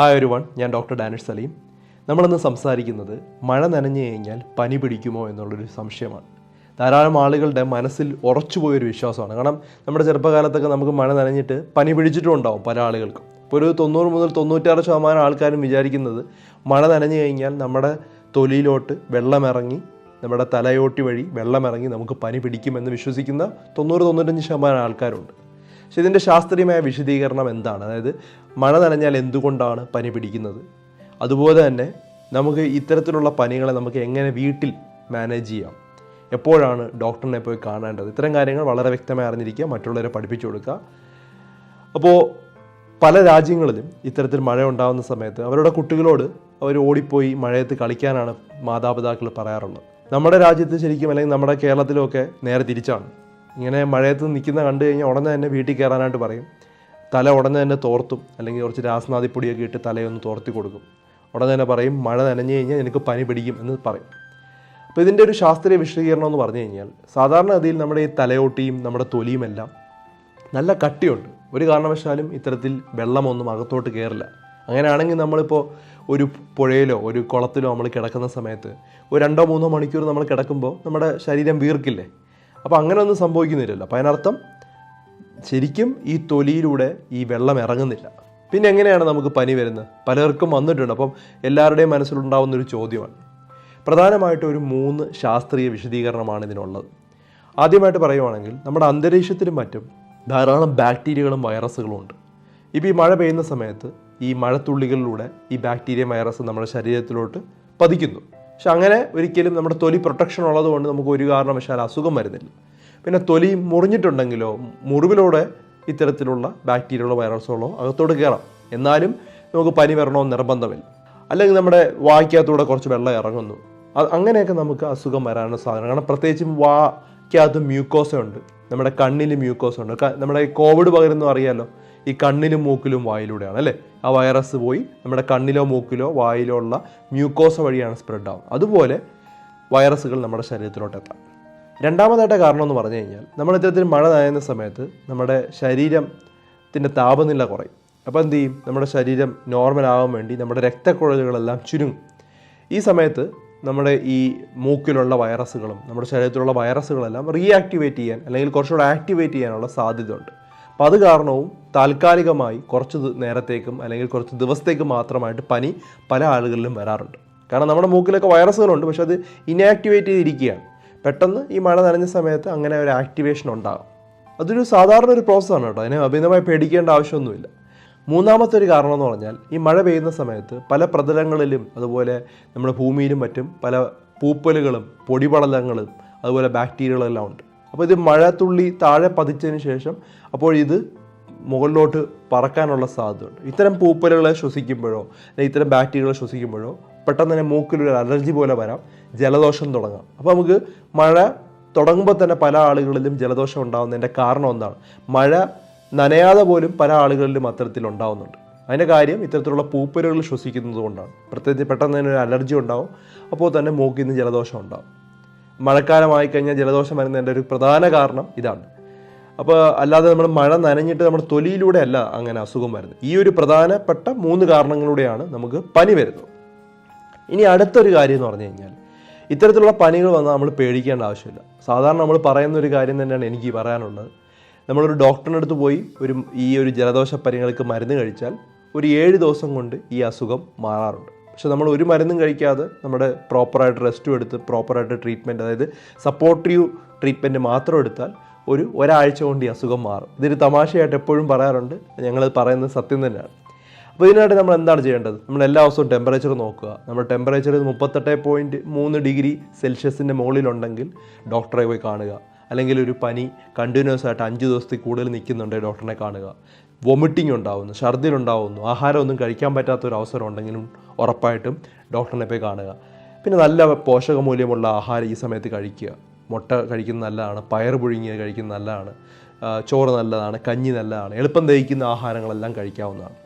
Hi ഒരു one ഞാൻ doctor Danish Saleem നമ്മളിന്ന് സംസാരിക്കുന്നത് മഴ നനഞ്ഞു കഴിഞ്ഞാൽ പനി പിടിക്കുമോ എന്നുള്ളൊരു സംശയമാണ്. ധാരാളം ആളുകളുടെ മനസ്സിൽ ഉറച്ചുപോയൊരു വിശ്വാസമാണ്. കാരണം നമ്മുടെ ചെറുപ്പകാലത്തൊക്കെ നമുക്ക് മഴ നനഞ്ഞിട്ട് പനി പിടിച്ചിട്ടും ഉണ്ടാവും പല ആളുകൾക്കും. ഇപ്പോൾ ഒരു തൊണ്ണൂറ് മുതൽ തൊണ്ണൂറ്റാറ് ശതമാനം ആൾക്കാരും വിചാരിക്കുന്നത് മഴ നനഞ്ഞു കഴിഞ്ഞാൽ നമ്മുടെ തൊലിയിലോട്ട് വെള്ളമിറങ്ങി നമ്മുടെ തലയോട്ടി വഴി വെള്ളമിറങ്ങി നമുക്ക് പനി പിടിക്കുമെന്ന് വിശ്വസിക്കുന്ന തൊണ്ണൂറ് തൊണ്ണൂറ്റഞ്ച് ശതമാനം ആൾക്കാരുണ്ട്. പക്ഷെ ഇതിന്റെ ശാസ്ത്രീയമായ വിശദീകരണം എന്താണ്? അതായത് മഴ നനഞ്ഞാൽ എന്തുകൊണ്ടാണ് പനി പിടിക്കുന്നത്? അതുപോലെ തന്നെ നമുക്ക് ഇത്തരത്തിലുള്ള പനികളെ നമുക്ക് എങ്ങനെ വീട്ടിൽ മാനേജ് ചെയ്യാം? എപ്പോഴാണ് ഡോക്ടറിനെ പോയി കാണേണ്ടത്? ഇത്തരം കാര്യങ്ങൾ വളരെ വ്യക്തമായി അറിഞ്ഞിരിക്കുക മറ്റുള്ളവരെ പഠിപ്പിച്ചു കൊടുക്കുക. അപ്പോൾ പല രാജ്യങ്ങളിലും ഇത്തരത്തിൽ മഴ ഉണ്ടാകുന്ന സമയത്ത് അവരുടെ കുട്ടികളോട് അവർ ഓടിപ്പോയി മഴയത്ത് കളിക്കാനാണ് മാതാപിതാക്കൾ പറയാറുള്ളത്. നമ്മുടെ രാജ്യത്ത് ശരിക്കും അല്ലെങ്കിൽ നമ്മുടെ കേരളത്തിലുമൊക്കെ നേരെ തിരിച്ചാണ്. ഇങ്ങനെ മഴയത്ത് നിൽക്കുന്ന കണ്ടു കഴിഞ്ഞാൽ ഉടനെ തന്നെ വീട്ടിൽ കയറാനായിട്ട് പറയും. തല ഉടനെ തന്നെ തോർത്തും. അല്ലെങ്കിൽ കുറച്ച് രാസനാദിപ്പൊടിയൊക്കെ ഇട്ട് തലയൊന്ന് തോർത്തി കൊടുക്കും. ഉടനെ തന്നെ പറയും മഴ നനഞ്ഞു കഴിഞ്ഞാൽ എനിക്ക് പനി പിടിക്കും എന്ന് പറയും. അപ്പോൾ ഇതിന്റെ ഒരു ശാസ്ത്രീയ വിശദീകരണം എന്ന് പറഞ്ഞു കഴിഞ്ഞാൽ സാധാരണഗതിയിൽ നമ്മുടെ ഈ തലയോട്ടിയും നമ്മുടെ തൊലിയുമെല്ലാം നല്ല കട്ടിയുണ്ട്. ഒരു കാരണവശാലും ഇത്തരത്തിൽ വെള്ളമൊന്നും അകത്തോട്ട് കയറില്ല. അങ്ങനെയാണെങ്കിൽ നമ്മളിപ്പോൾ ഒരു പുഴയിലോ ഒരു കുളത്തിലോ നമ്മൾ കിടക്കുന്ന സമയത്ത് ഒരു രണ്ടോ മൂന്നോ മണിക്കൂർ നമ്മൾ കിടക്കുമ്പോൾ നമ്മുടെ ശരീരം വീർക്കില്ലേ? അപ്പോൾ അങ്ങനെ ഒന്നും സംഭവിക്കുന്നില്ലല്ലോ. അപ്പോൾ അതിനർത്ഥം ശരിക്കും ഈ തൊലിയിലൂടെ ഈ വെള്ളം ഇറങ്ങുന്നില്ല. പിന്നെ എങ്ങനെയാണ് നമുക്ക് പനി വരുന്നത്? പലർക്കും വന്നിട്ടുണ്ട്. അപ്പം എല്ലാവരുടെയും മനസ്സിലുണ്ടാവുന്ന ഒരു ചോദ്യമാണ്. പ്രധാനമായിട്ട് ഒരു മൂന്ന് ശാസ്ത്രീയ വിശദീകരണമാണ് ഇതിനുള്ളത്. ആദ്യമായിട്ട് പറയുവാണെങ്കിൽ നമ്മുടെ അന്തരീക്ഷത്തിലും മറ്റും ധാരാളം ബാക്ടീരിയകളും വൈറസുകളും ഉണ്ട്. ഇപ്പോൾ ഈ മഴ പെയ്യുന്ന സമയത്ത് ഈ മഴത്തുള്ളികളിലൂടെ ഈ ബാക്ടീരിയ വൈറസ് നമ്മുടെ ശരീരത്തിലോട്ട് പതിക്കുന്നു. പക്ഷെ അങ്ങനെ ഒരിക്കലും നമ്മുടെ തൊലി പ്രൊട്ടക്ഷൻ ഉള്ളതുകൊണ്ട് നമുക്ക് ഒരു കാരണവശാൽ അസുഖം വരുന്നില്ല. പിന്നെ തൊലി മുറിഞ്ഞിട്ടുണ്ടെങ്കിലോ മുറിവിലൂടെ ഇത്തരത്തിലുള്ള ബാക്ടീരിയകളോ വൈറസുകളോ അകത്തോട്ട് കയറാം. എന്നാലും നമുക്ക് പനി വരണമെന്ന് നിർബന്ധമില്ല. അല്ലെങ്കിൽ നമ്മുടെ വായ്ക്കകത്തൂടെ കുറച്ച് വെള്ളം ഇറങ്ങുന്നു. അങ്ങനെയൊക്കെ നമുക്ക് അസുഖം വരാനുള്ള സാധനം. കാരണം പ്രത്യേകിച്ചും വായ്ക്കകത്ത് മ്യൂക്കോസ ഉണ്ട് നമ്മുടെ കണ്ണിൽ മ്യൂക്കോസ ഉണ്ട് നമ്മുടെ കോവിഡ് പകരുന്നു അറിയാലോ? ഈ കണ്ണിലും മൂക്കിലും വായിലൂടെയാണ് അല്ലേ? ആ വൈറസ് പോയി നമ്മുടെ കണ്ണിലോ മൂക്കിലോ വായിലോ ഉള്ള മ്യൂക്കോസ വഴിയാണ് സ്പ്രെഡ് ആവുന്നത്. അതുപോലെ വൈറസുകൾ നമ്മുടെ ശരീരത്തിലോട്ട് എത്താം. രണ്ടാമതായിട്ട് കാരണം എന്ന് പറഞ്ഞു കഴിഞ്ഞാൽ നമ്മൾ ഇത്തരത്തിൽ മഴ നനയുന്ന സമയത്ത് നമ്മുടെ ശരീരത്തിന്റെ താപനില കുറയും. അപ്പോൾ എന്ത് ചെയ്യും? നമ്മുടെ ശരീരം നോർമൽ ആവാൻ വേണ്ടി നമ്മുടെ രക്തക്കുഴലുകളെല്ലാം ചുരുങ്ങും. ഈ സമയത്ത് നമ്മുടെ ഈ മൂക്കിലുള്ള വൈറസുകളും നമ്മുടെ ശരീരത്തിലുള്ള വൈറസുകളെല്ലാം റീആക്ടിവേറ്റ് ചെയ്യാൻ അല്ലെങ്കിൽ കുറച്ചുകൂടെ ആക്ടിവേറ്റ് ചെയ്യാനുള്ള സാധ്യതയുണ്ട്. അപ്പോൾ അത് കാരണവും താൽക്കാലികമായി കുറച്ച് നേരത്തേക്കും അല്ലെങ്കിൽ കുറച്ച് ദിവസത്തേക്ക് മാത്രമായിട്ട് പനി പല ആളുകളിലും വരാറുണ്ട്. കാരണം നമ്മുടെ മൂക്കിലൊക്കെ വൈറസുകളുണ്ട് പക്ഷെ അത് ഇനാക്ടിവേറ്റ് ചെയ്തിരിക്കുകയാണ്. പെട്ടെന്ന് ഈ മഴ നനഞ്ഞ സമയത്ത് അങ്ങനെ ഒരു ആക്ടിവേഷൻ ഉണ്ടാകും. അതൊരു സാധാരണ ഒരു പ്രോസസ്സാണ് കേട്ടോ. അതിനെ അഭിനമായി പേടിക്കേണ്ട ആവശ്യമൊന്നുമില്ല. മൂന്നാമത്തെ ഒരു കാരണം എന്ന് പറഞ്ഞാൽ ഈ മഴ പെയ്യുന്ന സമയത്ത് പല പ്രതലങ്ങളിലും അതുപോലെ നമ്മുടെ ഭൂമിയിലും മറ്റും പല പൂപ്പലുകളും പൊടിപടലങ്ങളും അതുപോലെ ബാക്ടീരിയകളെല്ലാം ഉണ്ട്. അപ്പോൾ ഇത് മഴത്തുള്ളി താഴെ പതിച്ചതിന് ശേഷം അപ്പോൾ ഇത് മുകളിലോട്ട് പറക്കാനുള്ള സാധ്യതയുണ്ട്. ഇത്തരം പൂപ്പലുകളെ ശ്വസിക്കുമ്പോഴോ അല്ലെങ്കിൽ ഇത്തരം ബാക്ടീരിയകളെ ശ്വസിക്കുമ്പോഴോ പെട്ടെന്ന് തന്നെ മൂക്കിലൊരു അലർജി പോലെ വരാം ജലദോഷം തുടങ്ങാം. അപ്പോൾ നമുക്ക് മഴ തുടങ്ങുമ്പോൾ തന്നെ പല ആളുകളിലും ജലദോഷം ഉണ്ടാകുന്നതിന്റെ കാരണം എന്താണ് മഴ നനയാതെ പോലും പല ആളുകളിലും അത്തരത്തിൽ ഉണ്ടാകുന്നുണ്ട് അതിന്റെ കാര്യം ഇത്തരത്തിലുള്ള പൂപ്പലുകൾ ശ്വസിക്കുന്നത് കൊണ്ടാണ്. പ്രത്യേകിച്ച് പെട്ടെന്ന് തന്നെ ഒരു അലർജി ഉണ്ടാവും അപ്പോൾ തന്നെ മൂക്കിൽ നിന്ന് ജലദോഷം ഉണ്ടാവും. മഴക്കാലമായി കഴിഞ്ഞാൽ ജലദോഷം വരുന്നതിന്റെ ഒരു പ്രധാന കാരണം ഇതാണ്. അപ്പോൾ അല്ലാതെ നമ്മൾ മഴ നനഞ്ഞിട്ട് നമ്മുടെ തൊലിയിലൂടെ അല്ല അങ്ങനെ അസുഖം വരുന്നത്. ഈ ഒരു പ്രധാനപ്പെട്ട മൂന്ന് കാരണങ്ങളിലൂടെയാണ് നമുക്ക് പനി വരുന്നത്. ഇനി അടുത്തൊരു കാര്യം എന്ന് പറഞ്ഞു കഴിഞ്ഞാൽ ഇത്തരത്തിലുള്ള പനികൾ വന്നാൽ നമ്മൾ പേടിക്കേണ്ട ആവശ്യമില്ല. സാധാരണ നമ്മൾ പറയുന്ന ഒരു കാര്യം തന്നെയാണ് എനിക്ക് പറയാനുള്ളത്. നമ്മളൊരു ഡോക്ടറിന്റെ അടുത്ത് പോയി ഒരു ഈ ഒരു ജലദോഷ പനികൾക്ക് മരുന്ന് കഴിച്ചാൽ ഒരു ഏഴ് ദിവസം കൊണ്ട് ഈ അസുഖം മാറാറുണ്ട്. പക്ഷെ നമ്മൾ ഒരു മരുന്നും കഴിക്കാതെ നമ്മുടെ പ്രോപ്പറായിട്ട് റെസ്റ്റും എടുത്ത് പ്രോപ്പറായിട്ട് ട്രീറ്റ്മെന്റ് അതായത് സപ്പോർട്ടീവ് ട്രീറ്റ്മെന്റ് മാത്രം എടുത്താൽ ഒരു ഒരാഴ്ച കൊണ്ട് ഈ അസുഖം മാറും. ഇതൊരു തമാശയായിട്ട് എപ്പോഴും പറയാറുണ്ട്. ഞങ്ങളത് പറയുന്നത് സത്യം തന്നെയാണ്. അപ്പോൾ ഇതിനായിട്ട് നമ്മൾ എന്താണ് ചെയ്യേണ്ടത്? നമ്മൾ എല്ലാ ദിവസവും ടെമ്പറേച്ചർ നോക്കുക. നമ്മുടെ ടെമ്പറേച്ചർ മുപ്പത്തെട്ട് പോയിന്റ് മൂന്ന് ഡിഗ്രി സെൽഷ്യസിന്റെ മുകളിലുണ്ടെങ്കിൽ ഡോക്ടറെ പോയി കാണുക. അല്ലെങ്കിൽ ഒരു പനി കണ്ടിന്യൂസ് ആയിട്ട് അഞ്ച് ദിവസത്തിൽ കൂടുതൽ നിൽക്കുന്നുണ്ടെങ്കിൽ ഡോക്ടറിനെ കാണുക. വൊമിറ്റിംഗ് ഉണ്ടാവുന്നു ഛർദിലുണ്ടാവുന്നു ആഹാരമൊന്നും കഴിക്കാൻ പറ്റാത്ത ഒരു അവസരം ഉണ്ടെങ്കിലും ഉറപ്പായിട്ടും ഡോക്ടറിനെ പോയി കാണുക. പിന്നെ നല്ല പോഷകമൂല്യമുള്ള ആഹാരം ഈ സമയത്ത് കഴിക്കുക. മുട്ട കഴിക്കുന്നത് നല്ലതാണ് പയർ പുഴുങ്ങിയത് കഴിക്കുന്നത് നല്ലതാണ് ചോറ് നല്ലതാണ് കഞ്ഞി നല്ലതാണ് എളുപ്പം ദഹിക്കുന്ന ആഹാരങ്ങളെല്ലാം കഴിക്കാവുന്നതാണ്.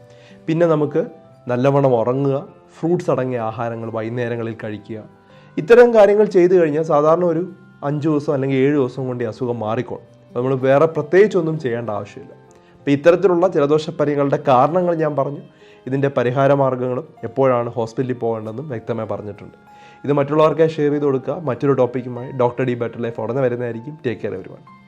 പിന്നെ നമുക്ക് നല്ലവണ്ണം ഉറങ്ങുക ഫ്രൂട്ട്സ് അടങ്ങിയ ആഹാരങ്ങൾ വൈകുന്നേരങ്ങളിൽ കഴിക്കുക. ഇത്തരം കാര്യങ്ങൾ ചെയ്തു കഴിഞ്ഞാൽ സാധാരണ ഒരു അഞ്ച് ദിവസം അല്ലെങ്കിൽ ഏഴ് ദിവസം കൊണ്ട് ഈ അസുഖം മാറിക്കോളും. നമ്മൾ വേറെ പ്രത്യേകിച്ചൊന്നും ചെയ്യേണ്ട ആവശ്യമില്ല. അപ്പോൾ ഇത്തരത്തിലുള്ള ജലദോഷ പനികളുടെ കാരണങ്ങൾ ഞാൻ പറഞ്ഞു. ഇതിന്റെ പരിഹാര മാർഗങ്ങളും എപ്പോഴാണ് ഹോസ്പിറ്റലിൽ പോകേണ്ടതെന്നും വ്യക്തമായി പറഞ്ഞിട്ടുണ്ട്. ഇത് മറ്റുള്ളവർക്ക് ഷെയർ ചെയ്ത് കൊടുക്കുക. മറ്റൊരു ടോപ്പിക്കുമായി ഡോക്ടർ ഡി ബെറ്റർ ലൈഫ് ഉടനെ വരുന്നതായിരിക്കും. ടേക്ക് കെയർ വരുവാൻ